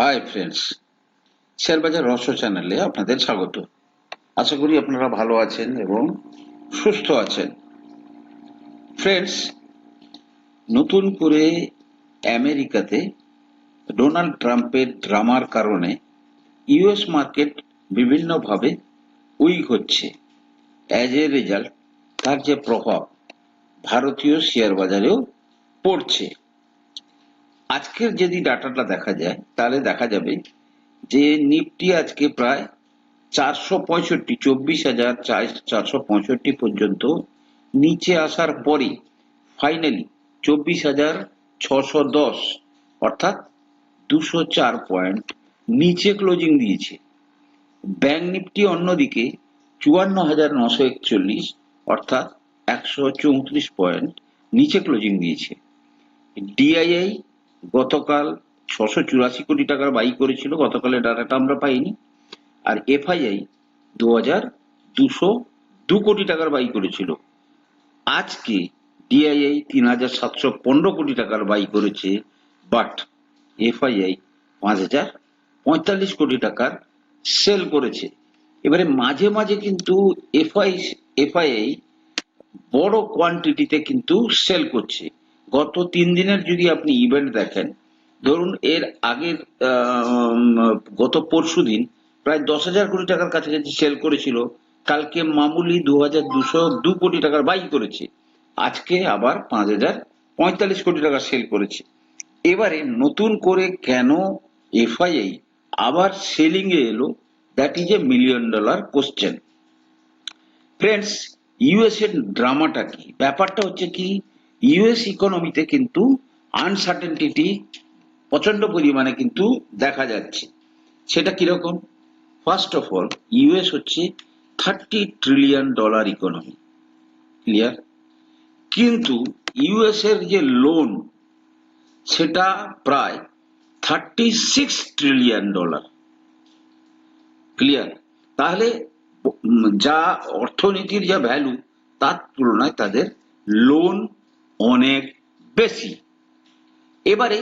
Hi friends শেয়ারবাজার রহস্য চ্যানেলে আপনাদের স্বাগত। আশা করি আপনারা ভালো আছেন এবং সুস্থ আছেন। ফ্রেন্ডস নতুন করে আমেরিকাতে ডোনাল্ড ট্রাম্পের ড্রামার কারণে ইউএস মার্কেট বিভিন্নভাবে উইক হচ্ছে। অ্যাজ এ রেজাল্ট তার যে প্রভাব, ভারতীয় শেয়ার বাজারেও পড়ছে। আজকের যদি ডাটাটা দেখা যায়, তাহলে দেখা যাবে যে নিফটি আজকে প্রায় চারশো পঁয়ষট্টি, চব্বিশ হাজার চারশো পঁয়ষট্টি পর্যন্ত নিচে আসার পরে ফাইনালি চব্বিশ হাজার ছশো দশ, অর্থাৎ দুশো চার পয়েন্ট নিচে ক্লোজিং দিয়েছে। ব্যাংক নিফটি অন্যদিকে চুয়ান্ন হাজার নশো একচল্লিশ, অর্থাৎ একশো চৌত্রিশ পয়েন্ট নিচে ক্লোজিং দিয়েছে। ডিআইআই গতকাল ছশো চুরাশি কোটি টাকার বাই করেছিল গতকালের ডাটাটা আমরা পাইনি। আর এফআইআই দু হাজার দুশো দু কোটি টাকার বাই করেছিল। আজকে ডিআইআই তিন হাজার সাতশো পনেরো কোটি টাকার বাই করেছে, বাট এফআইআই পাঁচ হাজার পঁয়তাল্লিশ কোটি টাকার সেল করেছে। এবারে মাঝে মাঝে কিন্তু এফআই, এফআইআই বড় কোয়ান্টিটিতে কিন্তু সেল করছে। গত তিন দিনের যদি আপনি ইভেন্ট দেখেন, ধরুন এর আগের গত পরশু দিন প্রায় দশ হাজার কোটি টাকার কাছাকাছি সেল করেছিল। কালকে মামুলি দু হাজার দুশো দু কোটি টাকার বাই করেছে। আজকে আবার পাঁচ হাজার পঁয়তাল্লিশ কোটি টাকা সেল করেছে। এবারে নতুন করে কেন এফআইআই আবার সেলিং এ এলো? That is a million dollar question friends US এর ড্রামাটা কি? ব্যাপারটা হচ্ছে কি? ইউএস ইকোনমিতে কিন্তু আনসার্টেনটি প্রচণ্ড পরিমাণে কিন্তু দেখা যাচ্ছে। সেটা কীরকম? ফার্স্ট অফ অল ইউএস হচ্ছে thirty trillion dollar economy clear কিন্তু ইউএস এর যে লোন সেটা প্রায় thirty six trillion dollar clear তাহলে যা অর্থনীতির যা ভ্যালু তার তুলনায় তাদের লোন অনেক বেশি। এবারে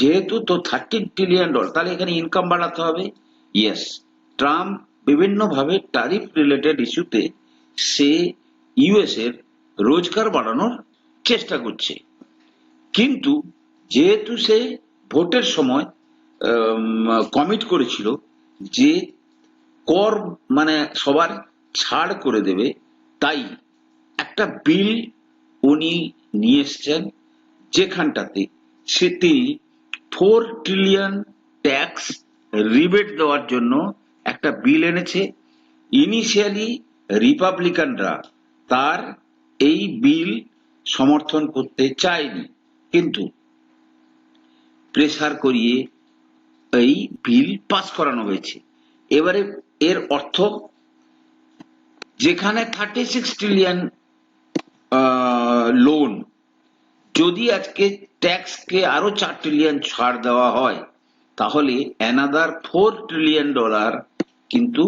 যেহেতু তো থার্টি ট্রিলিয়ন ডলার তাহলে এখানে ইনকাম বাড়াতে হবে? ইয়েস ট্রাম্প বিভিন্নভাবে ট্যারিফ রিলেটেড ইস্যুতে সে ইউএস এর রোজগার বাড়ানোর চেষ্টা করছে। কিন্তু যেহেতু সে ভোটের সময় কমিট করেছিল যে কর মানে সবার ছাড় করে দেবে, তাই একটা বিল উনি নিয়ে এসছেন, যেখানটাতে সে তিনি ফোর ট্রিলিয়ন ট্যাক্স রিবেট দেওয়ার জন্য একটা বিল এনেছে। ইনিশিয়ালি রিপাবলিকানরা তার এই বিল সমর্থন করতে চায়নি, কিন্তু প্রেসার করিয়ে এই বিল পাস করানো হয়েছে। এবারে এর অর্থ, যেখানে থার্টি সিক্স ট্রিলিয়ন লোন যদি আজকে ট্যাক্সকে আরও চার ট্রিলিয়ন ছাড় দেওয়া হয়, তাহলে অ্যানাদার ফোর ট্রিলিয়ন ডলার কিন্তু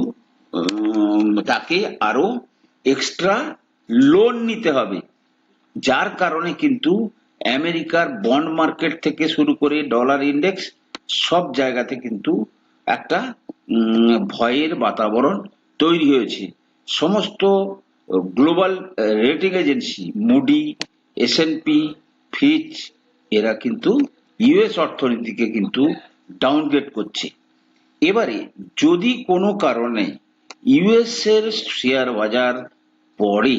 তাকে আরও এক্সট্রা লোন নিতে হবে। যার কারণে কিন্তু আমেরিকার বন্ড মার্কেট থেকে শুরু করে ডলার ইন্ডেক্স সব জায়গাতে কিন্তু একটা ভয়ের বাতাবরণ তৈরি হয়েছে। সমস্ত global rating agency Moody S P Fitch এরা কিন্তু ইউএস অর্থনীতিকে কিন্তু ডাউনগ্রেড করছে। এবারে যদি কোনো কারণে ইউএস এর শেয়ার বাজার পড়ে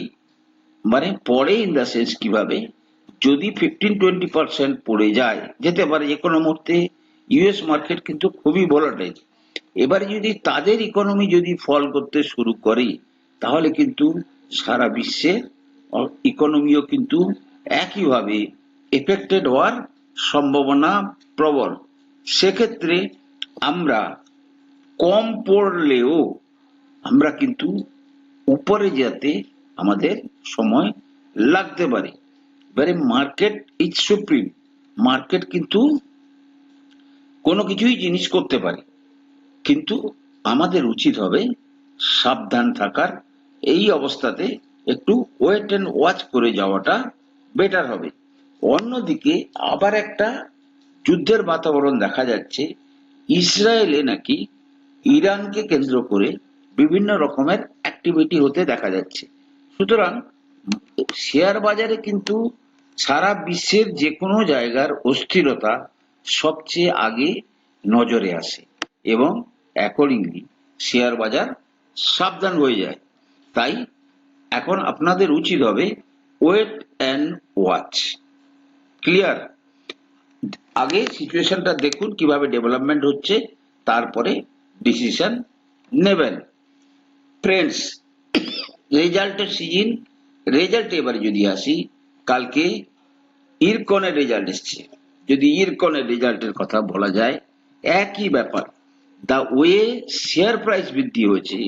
মানে পড়ে ইন দ্য সেন্স কীভাবে? যদি ফিফটিন টোয়েন্টি পার্সেন্ট পড়ে যায়, যেতে পারে যে কোনো মুহূর্তে ইউএস মার্কেট কিন্তু খুবই ভোলাটাইল এবারে যদি তাদের ইকোনমি যদি ফল করতে শুরু করে, তাহলে কিন্তু সারা বিশ্বে ইকোনমিও কিন্তু একইভাবে এফেক্টেড হওয়ার সম্ভাবনা প্রবল। সেক্ষেত্রে আমরা কম পড়লেও আমরা কিন্তু উপরে যেতে আমাদের সময় লাগতে পারে। এবারে মার্কেট ইজ সুপ্রিম মার্কেট কিন্তু কোনো কিছুই জিনিস করতে পারে। কিন্তু আমাদের উচিত হবে সাবধান থাকার এই অবস্থাতে একটু ওয়েট অ্যান্ড ওয়াচ করে যাওয়াটা বেটার হবে। অন্যদিকে আবার একটা যুদ্ধের বাতাবরণ দেখা যাচ্ছে। ইসরায়েলে নাকি ইরানকে কেন্দ্র করে বিভিন্ন রকমের অ্যাক্টিভিটি হতে দেখা যাচ্ছে। সুতরাং শেয়ার বাজারে কিন্তু সারা বিশ্বের যে কোনো জায়গার অস্থিরতা সবচেয়ে আগে নজরে আসে এবং অ্যাকর্ডিংলি শেয়ার বাজার সাবধান হয়ে যায়। তাই এখন আপনাদের উচিত হবে ওয়েট অ্যান্ড ওয়াচ ক্লিয়ার আগে সিচুয়েশনটা দেখুন কীভাবে ডেভেলপমেন্ট হচ্ছে, তারপরে ডিসিশন নেবেন। ফ্রেন্ডস রেজাল্টের সিজন রেজাল্ট এবারে যদি আসি, কালকে ইরকনের রেজাল্ট এসছে। যদি ইরকনের রেজাল্টের কথা বলা যায়, একই ব্যাপার। দা ওয়ে শেয়ার প্রাইস বৃদ্ধি হয়েছে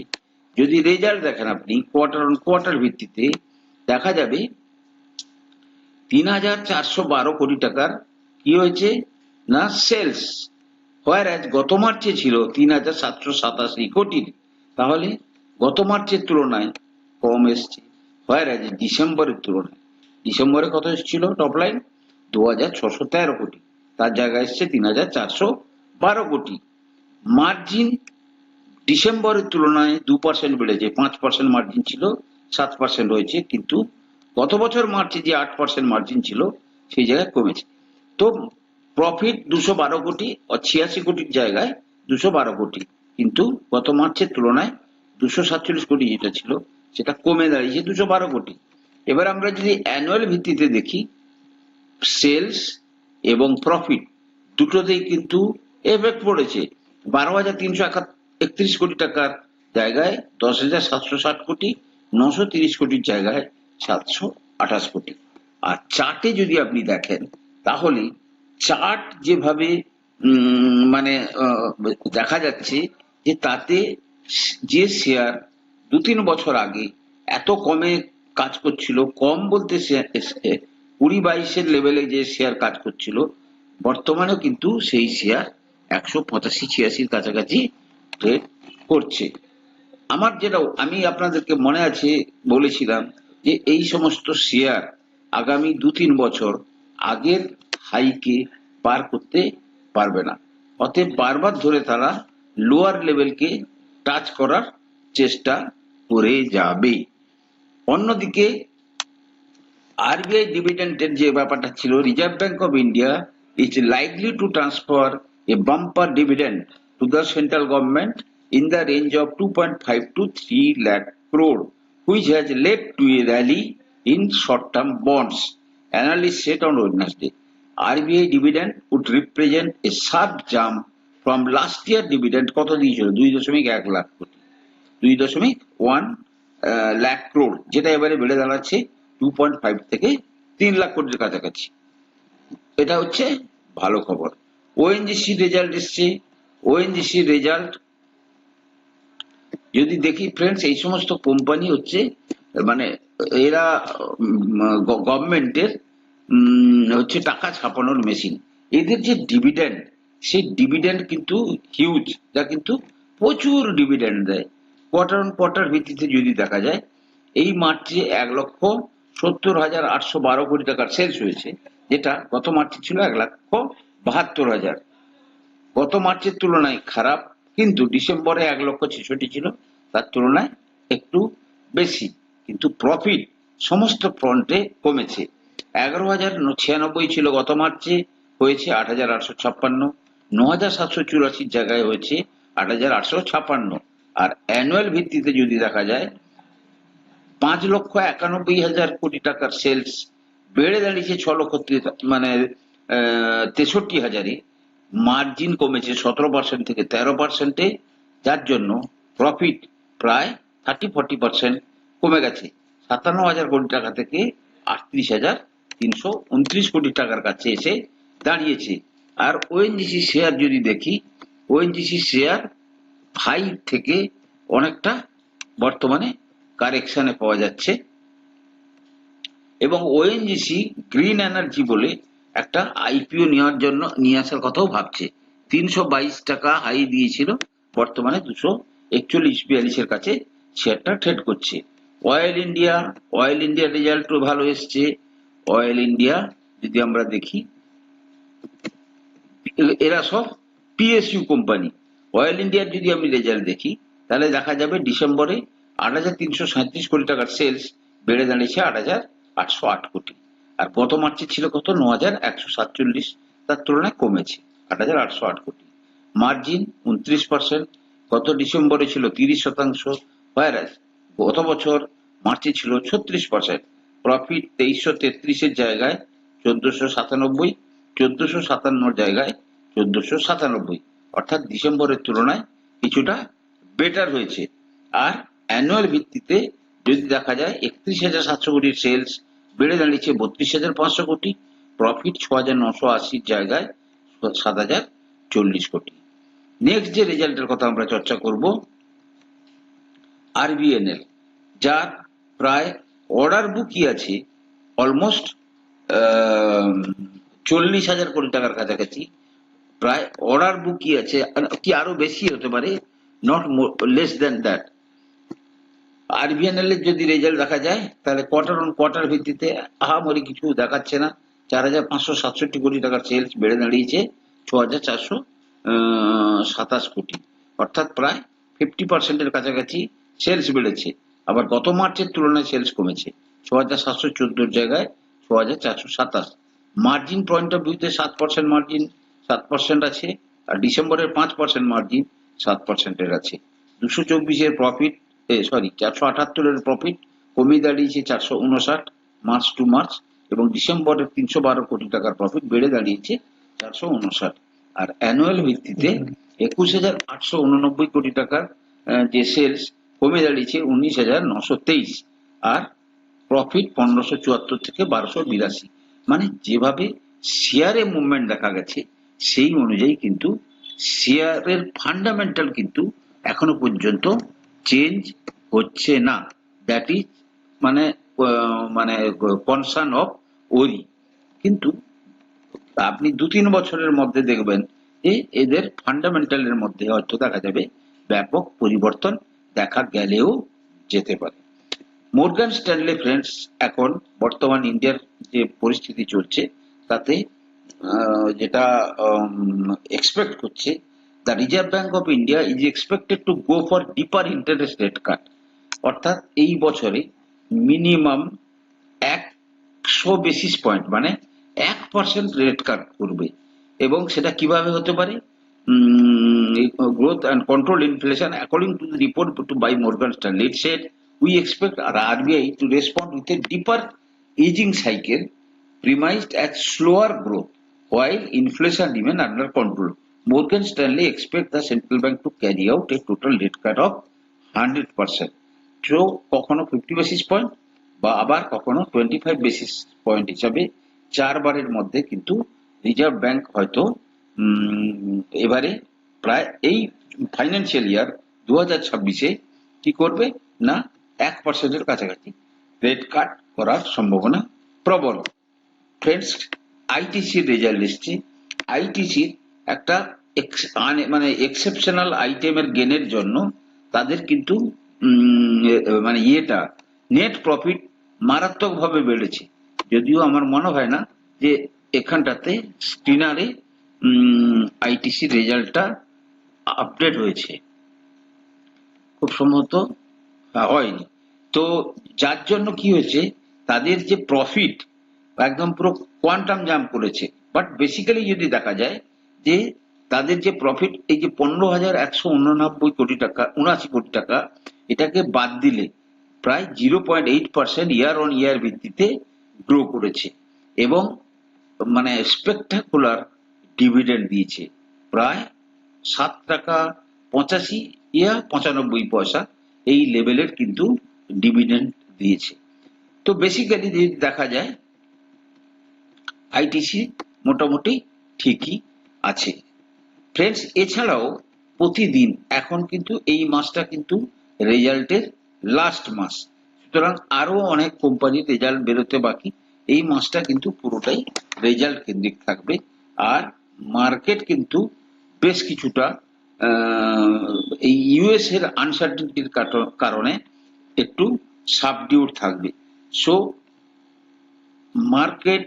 যদি রেজাল্ট দেখেন আপনি কোয়ার্টার অন কোয়ার্টার ভিত্তিতে দেখা যাবে তিন হাজার চারশো বারো কোটি টাকার কি হয়েছে? না সেলস হোয়ার গত মার্চে ছিল তিন হাজার সাতশো সাতাশি কোটির, তাহলে গত মার্চের তুলনায় কম এসছে। হোয়ার ডিসেম্বরের তুলনায়, ডিসেম্বরে কত এসেছিল? টপ লাইন দু হাজার ছশো তেরো কোটি। তার জায়গায় এসছে তিন হাজার চারশো বারো কোটি। মার্জিন ডিসেম্বরের তুলনায় দু পার্সেন্ট বেড়েছে, পাঁচ পার্সেন্ট মার্জিন ছিল, সাত পার্সেন্ট হয়েছে, কিন্তু গত বছর মার্চে যে আট পার্সেন্ট মার্জিন ছিল, সেই জায়গায় কমেছে। তো প্রফিট দুশো বারো কোটি ছিয়াশি কোটির জায়গায় দুশো বারো কোটি, কিন্তু গত মার্চের তুলনায় দুশো সাতচল্লিশ কোটি যেটা ছিল, সেটা কমে দাঁড়িয়েছে দুশো বারো কোটি। এবার আমরা যদি অ্যানুয়াল ভিত্তিতে দেখি সেলস এবং প্রফিট দুটোতেই কিন্তু এফেক্ট পড়েছে। বারো হাজার তিনশো একত্রিশ কোটি টাকার জায়গায় দশ হাজার সাতশো ষাট কোটি, নশো তিরিশ কোটির জায়গায় সাতশো আঠাশ কোটি। আর চার্টে যদি আপনি দেখেন, তাহলে চার্ট যেভাবে মানে দেখা যাচ্ছে যে তাতে যে শেয়ার দু তিন বছর আগে এত কমে কাজ করছিল, কম বলতে কুড়ি বাইশের লেভেলে যে শেয়ার কাজ করছিল, বর্তমানেও কিন্তু সেই শেয়ার একশো পঁচাশি ছিয়াশির কাছাকাছি ট্রেড করছে। আমার যেটা, আমি আপনাদেরকে মনে আছে, বলেছিলাম যে এই সমস্ত শেয়ার আগামী দু তিন বছর আগের হাইকে পার করতে পারবে না। অতএব বারবার ধরে তারা লোয়ার লেভেলকে টাচ করার চেষ্টা করে যাবে। অন্যদিকে আরবিআই ডিভিডেন্টের যে ব্যাপারটা ছিল Reserve Bank of India is likely to transfer a bumper dividend to the central government in the range of 2.5 to 3 lakh crore, which has led to a rally in short-term bonds. Analysts said on Wednesday, RBI dividend would represent a sharp jump from last year dividend কত দিয়েছিল দুই দশমিক এক লাখ কোটি দুই দশমিক one lakh crore যেটা এবারে বেড়ে দাঁড়াচ্ছে টু পয়েন্ট ফাইভ থেকে তিন লাখ কোটির কাছাকাছি এটা হচ্ছে ভালো খবর ওএনজিসি রেজাল্ট এসছে ওএনজিসি রেজাল্ট যদি দেখি ফ্রেন্ডস এই সমস্ত কোম্পানি হচ্ছে মানে এরা গভর্নমেন্টের হচ্ছে টাকা ছাপানোর মেশিন এদের যে ডিভিডেন্ড সেই ডিভিডেন্ড কিন্তু হিউজ যা কিন্তু প্রচুর ডিভিডেন্ড দেয়। কোয়ার্টার অন কোয়ার্টার ভিত্তিতে যদি দেখা যায়, এই মার্চে এক লক্ষ সত্তর হাজার আটশো বারো কোটি টাকার সেলস হয়েছে, যেটা গত মার্চে ছিল এক লক্ষ বাহাত্তর হাজার। গত মার্চের তুলনায় খারাপ, কিন্তু ডিসেম্বরে এক লক্ষ ছেষট্টি ছিল, তার তুলনায় একটু বেশি। কিন্তু প্রফিট সমস্ত ফ্রন্টে কমেছে। এগারো হাজার ছিয়ানব্বই ছিল গত মার্চে, হয়েছে আট হাজার আটশো ছাপ্পান্ন। ন হাজার সাতশো চুরাশির জায়গায় হয়েছে আট হাজার আটশো ছাপ্পান্ন। আর অ্যানুয়াল ভিত্তিতে যদি দেখা যায়, পাঁচ লক্ষ একানব্বই হাজার কোটি টাকার সেলস বেড়ে দাঁড়িয়েছে ছ লক্ষ মানে তেষট্টি হাজারে। মার্জিন কমেছে সতেরো পার্সেন্ট থেকে তেরো পার্সেন্টে যার জন্য প্রফিট প্রায় থার্টি ফর্টি পার্সেন্ট কমে গেছে। সাতান্ন হাজার কোটি টাকা থেকে আটত্রিশ হাজার তিনশো উনত্রিশ কোটি টাকার কাছে এসে দাঁড়িয়েছে। আর ওএনজিসি শেয়ার যদি দেখি ওএনজিসি শেয়ার হাই থেকে অনেকটা বর্তমানে কারেকশনে পাওয়া যাচ্ছে। এবং ওএনজিসি গ্রিন এনার্জি বলে একটা আইপিও নেওয়ার জন্য নিয়ে আসার কথাও ভাবছে। তিনশো বাইশ টাকা হাই দিয়েছিল, বর্তমানে দুশো একচল্লিশ বিয়াল্লিশের কাছে শেয়ারটা ট্রেড করছে। অয়েল ইন্ডিয়া অয়েল ইন্ডিয়ার রেজাল্টও ভালো এসছে। অয়েল ইন্ডিয়া যদি আমরা দেখি, এরা সব পিএসইউ কোম্পানি অয়েল ইন্ডিয়ার যদি আমি রেজাল্ট দেখি, তাহলে দেখা যাবে ডিসেম্বরে আট হাজার তিনশো সাঁত্রিশ কোটি টাকার সেলস বেড়ে দাঁড়িয়েছে আট হাজার আটশো আট কোটি। আর গত মার্চে ছিল কত? ন হাজার একশো সাতচল্লিশ। তার তুলনায় কমেছে, আট হাজার আটশো আট কোটি। মার্জিন উনত্রিশ পার্সেন্ট। গত ডিসেম্বরে ছিল তিরিশ শতাংশ। ভাইরাস গত বছর মার্চে ছিল ছত্রিশ পার্সেন্ট। প্রফিট তেইশশো তেত্রিশের জায়গায় চোদ্দশো সাতানব্বই, চোদ্দশো সাতান্নর জায়গায় চোদ্দশো সাতানব্বই। অর্থাৎ ডিসেম্বরের তুলনায় কিছুটা বেটার হয়েছে। আর অ্যানুয়াল ভিত্তিতে যদি দেখা যায়, একত্রিশ হাজার সাতশো কোটির সেলস বেড়ে দাঁড়িয়েছে বত্রিশ হাজার পাঁচশো কোটি। প্রফিট ছ হাজার নশো আশির জায়গায় সাত হাজার চল্লিশ কোটি। নেক্সট যে রেজাল্টের কথা আমরা চর্চা করব আরবিএনএল যার প্রায় অর্ডার বুকই আছে অলমোস্ট চল্লিশ হাজার কোটি টাকার কাছাকাছি। প্রায় অর্ডার বুকই আছে, কি আরও বেশি হতে পারে? Not less than that RBNL এর যদি রেজাল্ট দেখা যায়, তাহলে কোয়ার্টার অন কোয়ার্টার ভিত্তিতে আহামরি কিছু দেখাচ্ছে না। চার হাজার পাঁচশো সাতষট্টি কোটি টাকার সেলস বেড়ে দাঁড়িয়েছে, ছ হাজার চারশো সাতাশ কোটি। অর্থাৎ প্রায় ফিফটি পার্সেন্টের কাছাকাছি সেলস বেড়েছে। আবার গত মার্চের তুলনায় সেলস কমেছে, ছ হাজার সাতশো চোদ্দোর জায়গায় ছ হাজার চারশো সাতাশ। মার্জিন পয়েন্ট অফ ভিউতে সাত পার্সেন্ট মার্জিন সাত পার্সেন্ট আছে, আর ডিসেম্বরের পাঁচ পার্সেন্ট মার্জিন সাত পার্সেন্টের আছে। দুশো চব্বিশের প্রফিট সরি চারশো আটাত্তরের প্রফিট কমে দাঁড়িয়েছে চারশো উনষাট মার্চ টু মার্চ এবং ডিসেম্বরের তিনশো বারো কোটি টাকার প্রফিট বেড়ে দাঁড়িয়েছে চারশো উনষাট। আর অ্যানুয়াল ভিত্তিতে একুশ হাজার আটশো উননব্বই কোটি টাকার যে সেলস কমে দাঁড়িয়েছে উনিশ হাজার নশো তেইশ। আর প্রফিট পনেরোশো চুয়াত্তর থেকে বারোশো বিরাশি। মানে যেভাবে শেয়ারে মুভমেন্ট দেখা গেছে, সেই অনুযায়ী কিন্তু শেয়ারের ফান্ডামেন্টাল কিন্তু এখনও পর্যন্ত চেঞ্জ হচ্ছে না। দ্যাট ইজ মানে মানে কনসার্ন অফ ওরি কিন্তু আপনি দু তিন বছরের মধ্যে দেখবেন যে এদের ফান্ডামেন্টালের মধ্যে হয়তো দেখা যাবে ব্যাপক পরিবর্তন দেখা গেলেও যেতে পারে। মর্গান স্ট্যানলে ফ্রেন্ডস এখন বর্তমান ইন্ডিয়ার যে পরিস্থিতি চলছে, তাতে যেটা এক্সপেক্ট করছে the Reserve Bank of India is expected to go for deeper interest rate cut অর্থাৎ এই বছরে মিনিমাম একশো বেসিস পয়েন্ট মানে এক পার্সেন্ট রেট কাট করবে। এবং সেটা কীভাবে হতে পারে? Growth and control inflation according to the report to by Morgan stand standard said we expect our RBI to respond with a deeper easing cycle premised at slower growth while inflation even under control Morgan Stanley expect the central bank to carry out a total rate cut of 100%. So কখনো 50 basis point বা আবার কখনো 25 basis point হিসাবে চারবারের মধ্যে কিন্তু reserve bank হয়তো এবারে প্রায় এই ফাইন্যান্সিয়াল ইয়ার দু হাজার ছাব্বিশে কি করবে না এক পার্সেন্টের কাছাকাছি রেট কাট করার সম্ভাবনা প্রবল ফ্রেন্ডস আইটিসির রেজাল্ট এসছে আইটিসির একটা মানে এক্সেপশনাল আইটেমের গেনের জন্য তাদের কিন্তু মানে ইয়েটা নেট প্রফিট মারাত্মকভাবে বেড়েছে। যদিও আমার মনে হয় না যে এখানটাতে স্ক্রিনারে আইটিসি রেজাল্টটা আপডেট হয়েছে। খুব সম্ভবত হয়নি। তো যার জন্য কি হয়েছে, তাদের যে প্রফিট একদম পুরো কোয়ান্টাম জাম্প করেছে। বাট বেসিক্যালি যদি দেখা যায় যে তাদের যে প্রফিট এই যে পনেরো হাজার একশো উননব্বই কোটি টাকা, উনআশি কোটি টাকা, এটাকে বাদ দিলে প্রায় zero point eight percent year on year ভিত্তিতে গ্রো করেছে এবং মানে স্পেকটাকুলার ডিভিডেন্ড দিয়েছে। প্রায় সাত টাকা পঁচাশি, ইয়া পঁচানব্বই পয়সা এই লেভেলের কিন্তু ডিভিডেন্ড দিয়েছে। তো বেসিক্যালি যদি দেখা যায় আইটিসি মোটামুটি ঠিকই আছে। ফ্রেন্ডস এছাড়াও প্রতিদিন, এখন কিন্তু এই মাসটা কিন্তু রেজাল্টের লাস্ট মাস। সুতরাং আরও অনেক কোম্পানির রেজাল্ট বেরোতে বাকি। এই মাসটা কিন্তু পুরোটাই রেজাল্ট কেন্দ্রিক থাকবে। আর মার্কেট কিন্তু বেশ কিছুটা এই ইউএস এর আনসার্টিনিটির কারণে একটু সাবডিউড থাকবে। সো মার্কেট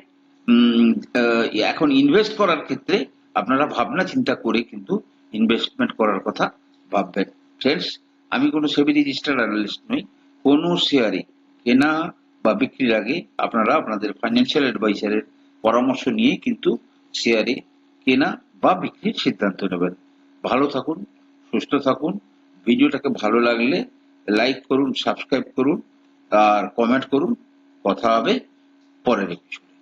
এখন ইনভেস্ট করার ক্ষেত্রে আপনারা ভাবনা চিন্তা করে কিন্তু ইনভেস্টমেন্ট করার কথা ভাববেন। ফ্রেন্ডস আমি কোনো সেবি রেজিস্টার্ড অ্যানালিস্ট নই, কোনো শেয়ারে কেনা বা বিক্রির আগে আপনারা আপনাদের ফাইন্যান্সিয়াল অ্যাডভাইসারের পরামর্শ নিয়ে কিন্তু শেয়ারে কেনা বা বিক্রির সিদ্ধান্ত নেবেন। ভালো থাকুন, সুস্থ থাকুন, ভিডিওটাকে ভালো লাগলে লাইক করুন সাবস্ক্রাইব করুন, আর কমেন্ট করুন। কথা হবে পরের এপিসোডে